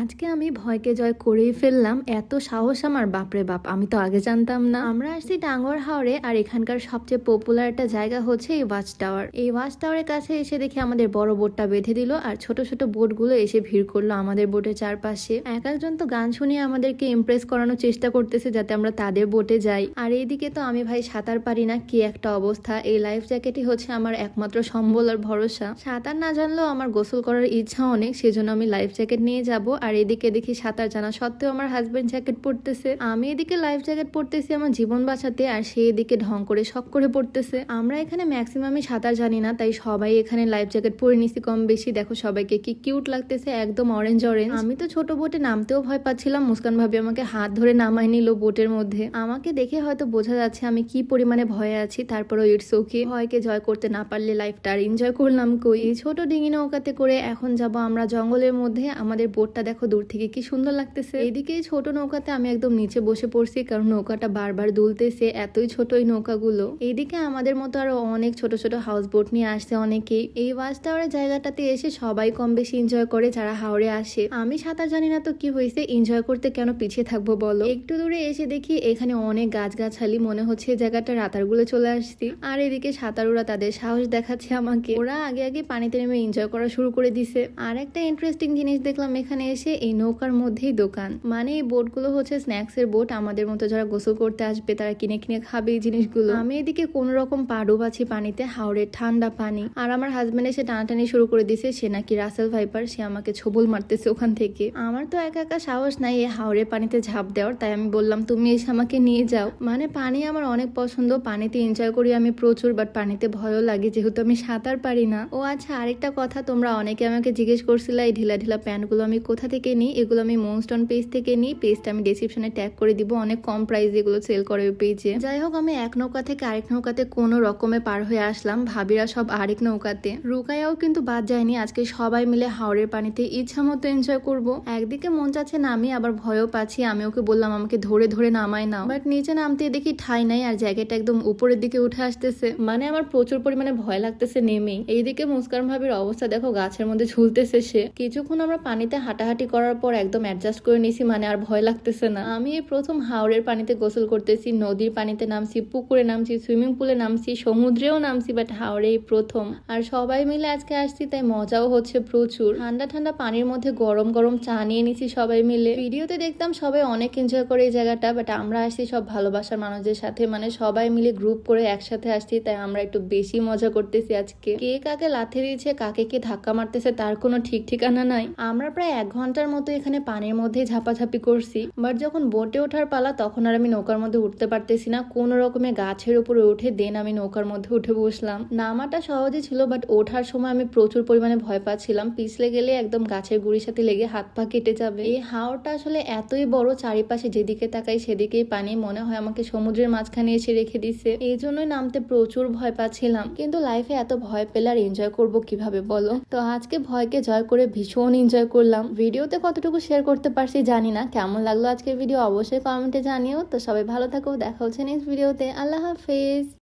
আজকে আমি ভয়কে জয় করেই ফেললাম। এত সাহস আমার, বাপরে বাপ, আমি তো আগে জানতাম না। আমরা আসছি টাঙ্গর হাওড়ে আর এখানকার সবচেয়ে পপুলার একটা জায়গা হচ্ছে এই ওয়াচ টাওয়ার এই ওয়াচ টাওয়ারের কাছে এসে দেখি আমাদের বড় বোটটা বেঁধে দিল, আর ছোট ছোট বোটগুলো এসে ভিড় করল আমাদের বোটের চারপাশে। এক একজন তো গান শুনিয়ে আমাদেরকে ইমপ্রেস করানোর চেষ্টা করতেছে যাতে আমরা তাদের বোটে যাই। আর এইদিকে তো আমি ভাই সাঁতার পারি না, কি একটা অবস্থা। এই লাইফ জ্যাকেটই হচ্ছে আমার একমাত্র সম্বল আর ভরসা। সাঁতার না জানলেও আমার গোসল করার ইচ্ছা অনেক, সেজন্য আমি লাইফ জ্যাকেট নিয়ে যাব। এদিকে দেখি সাঁতার জানা সত্ত্বেও আমার হাজবেন্ড জ্যাকেট পরতেছে। আমি এদিকে লাইফ জ্যাকেট পরতেছি আমার জীবন বাঁচাতে আর সে এদিকে ঢং করে শখ করে পড়তেছে আমরা এখানে ম্যাক্সিমামই সাঁতার জানি না, তাই সবাই এখানে লাইফ জ্যাকেট পরে নিছি কম বেশি। দেখো সবাইকে কি কিউট লাগতেছে, একদম অরেঞ্জ অরেঞ্জ আমি তো ছোট বোটে নামতেও ভয় পাচ্ছিলাম, মুস্কান ভাবি আমাকে হাত ধরে নামাই নিল বোটের মধ্যে। আমাকে দেখে হয়তো বোঝা যাচ্ছে আমি কি পরিমাণে ভয়ে আছি, তারপরও ইটস ওকে ভয়কে জয় করতে না পারলে লাইফটা আর এনজয় করলাম কই? ছোট ডিঙি নৌকাতে করে এখন যাব আমরা জঙ্গলের মধ্যে, আমাদের বোটটা দেখো দূর থেকে কি সুন্দর লাগতেছে। এদিকে ছোট নৌকাতে আমি একদম নিচে বসে পড়ছি, কারণ নৌকাটা বারবার দুলতেছে, এতই ছোট এই নৌকাগুলো। এইদিকে আমাদের মতো আরও অনেক ছোট ছোট হাউস বোট নিয়ে আসছে অনেকেই। এই ওয়াচ টাওয়ারের জায়গাটাতে এসে সবাই কম বেশি এনজয় করে যারা হাওড়ে আসে। আমি সাঁতার জানি না তো কি হয়েছে এনজয় করতে কেন পিছিয়ে থাকব বলো? একটু দূরে এসে দেখি এখানে অনেক গাছগাছালি, মনে হচ্ছে জায়গাটা রাতারগুলো চলে আসছি। আর এদিকে সাঁতারুরা তাদের সাহস দেখাচ্ছে আমাকে। ওরা আগে আগে পানিতে নেমে এনজয় করা শুরু করে দিছে। আর একটা ইন্টারেস্টিং জিনিস দেখলাম এখানে এসে এই নৌকার মধ্যেই দোকান। মানে এই বোটগুলো হচ্ছে স্ন্যাক্স এর বোট। আমাদের মতো যারা গোসল করতে আসবে, তারা কিনে কিনে খাবে এই জিনিসগুলো। আমি এদিকে কোন রকম পা ডুবাচ্ছি পানিতে হাওড়ের ঠান্ডা পানি। আর আমার হাজবেন্ড এসে টানাটানি শুরু করে দিছে, সে নাকি রাসেল ভাইপার সে আমাকে ছবল মারতেছে ওখান থেকে। আমার তো একা একা সাহস নাই এই হাওড়ের পানিতে ঝাঁপ দেওয়ার, তাই আমি বললাম, তুমি এসে আমাকে নিয়ে যাও। মানে পানি আমার অনেক পছন্দ, পানিতে এনজয় করি আমি প্রচুর বাট পানিতে ভয়ও লাগে, যেহেতু আমি সাঁতার পারি না। ও আচ্ছা আরেকটা কথা, তোমরা অনেকে আমাকে জিজ্ঞেস করছিলে, এই ঢিলা ঢিলা প্যান্টগুলো আমি কোথা থেকে নিই, এগুলো আমি মোনস্টন পেজ থেকে নিই পেজটা আমি ডিসক্রিপশনে ট্যাগ করে দিব, অনেক কম প্রাইসে এগুলো সেল করে ওই পেজে যাই হোক, আমি এক নৌকা থেকে আরেক নৌকাতে কোনো রকমে পার হয়ে আসলাম, ভাবিরা সব আরেক নৌকাতে। রুকায়াও কিন্তু বাদ যায়নি, আজকে সবাই মিলে হাওড়ের পানিতে ইচ্ছা মতো এনজয় করব। একদিকে মন চাচ্ছে নামি আবার ভয়ও পাচ্ছি, আমি ওকে বললাম, আমাকে ধরে ধরে নামায় নাও। বাট নিচে নামতে দেখি ঠাই নাই, আর জায়গাটা একদম উপরের দিকে উঠে আসতেছে। মানে আমার প্রচুর পরিমাণে ভয় লাগতেছে, নেমেই। এইদিকে মুস্কান ভাবির অবস্থা দেখো, গাছের মধ্যে ঝুলতেছে সে। কিছুক্ষণ আমরা পানিতে হাঁটাহাঁটি করার পর একদম অ্যাডজাস্ট করে নিছি মানে আর ভয় লাগতেছে না। আমি এই প্রথম হাওড়ের পানিতে গোসল করতেছি, নদীর পানিতে নামছি, পুকুরে নামছি সুইমিং পুলে নামছি, সমুদ্রেও নামছি বাট হাওড়ে প্রথম। আর সবাই মিলে আজকে আসছি, তাই মজাও হচ্ছে প্রচুর। ঠান্ডা ঠান্ডা পানির মধ্যে গরম গরম চা নিয়ে নিছি সবাই মিলে। ভিডিওতে দেখতাম সবাই অনেক এনজয় করে এই জায়গাটা বাট আমরা আসছি সব ভালোবাসার মানুষদের সাথে মানে সবাই মিলে গ্রুপ করে একসাথে আসছি, তাই আমরা একটু বেশি মজা করতেছি আজকে। কে কাকে লাথি দিয়েছে, কাকে কে ধাক্কা মারতেছে, তার কোনো ঠিক ঠিকানা নাই। আমরা প্রায় এক ঘণ্টার মতো এখানে পানির মধ্যে ঝাপাঝাপি করছি। বাট যখন বোটে ওঠার পালা, তখন আর আমি নৌকার মধ্যে উঠতে পারতেছি না। কোন রকমের গাছের উপরে উঠে দেন আমি নৌকার মধ্যে উঠে বসলাম। নামাটা সহজে ছিল বাট ওঠার সময় আমি প্রচুর পরিমাণে ভয় পাচ্ছিলাম। পিছলে গেলে একদম গাছের গুড়ির সাথে লেগে হাত পা কেটে যাবে। এই হাওড়টা আসলে এতই বড়, চারিপাশে যেদিকে তাকাই সেদিকেই পানি। মনে হয় আমাকে সমুদ্রের মাঝখানে এসে রেখে দিছে। এই জন্যই নামতে প্রচুর ভয় পাচ্ছিলাম। কিন্তু লাইফে এত ভয় পেলে আর এনজয় করব কীভাবে বলো? তো আজকে ভয়কে জয় করে ভীষণ এনজয় করলাম। ভিডিওতে কতটুকু শেয়ার করতে পারছি জানি না। কেমন লাগল আজকের ভিডিও অবশ্যই কমেন্টে জানিও। তো সবাই ভালো থাকো, দেখা হচ্ছে নেক্সট ভিডিওতে আল্লাহ হাফেজ।